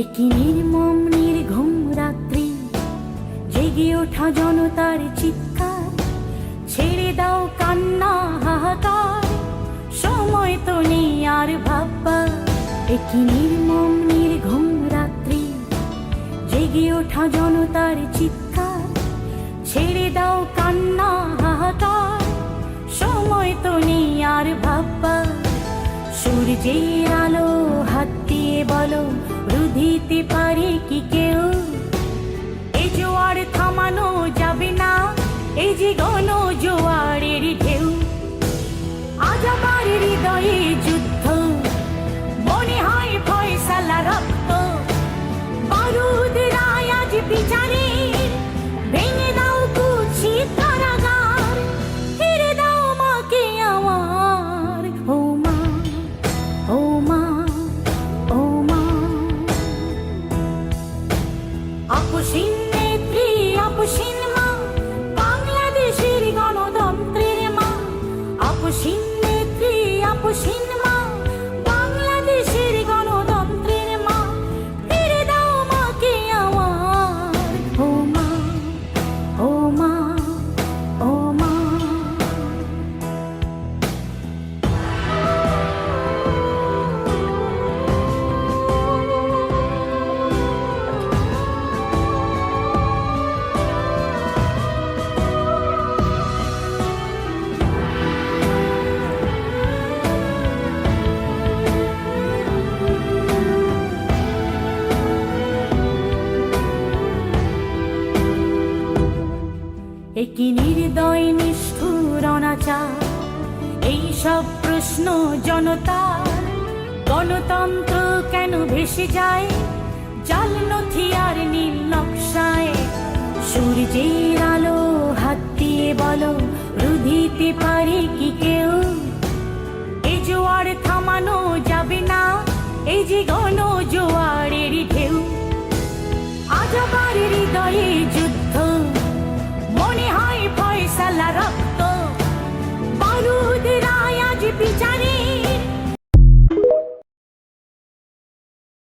একই নির্মম, নির্ঘুম রাত্রি জেগে ওঠা জনতার চিৎকার। ছেড়ে দাও কান্না, হাহাকার। সময় তো নেই আর ভাববা একই নির্মম, নির্ঘুম রাত্রি জেগে ওঠা জনতার চিৎকার। ছেড়ে দাও কান্না, হাহাকার। সময় তো নেই আর ভাববা সূর্যের আলো বলো রুধিতে পারে কি কেউ? এ জোয়ার থামানো যাবে না এই যে গণ খুশি একই নির্দয় নিষ্ঠুর অনাচার, এই সব প্রশ্ন জনতার। গণতন্ত্র কেন ভেসে যায়? জাল নথি আর নীল নকশায়। সূর্যের আলো হাত দিয়ে বলো, রুধিতে পারে কি কেউ la up.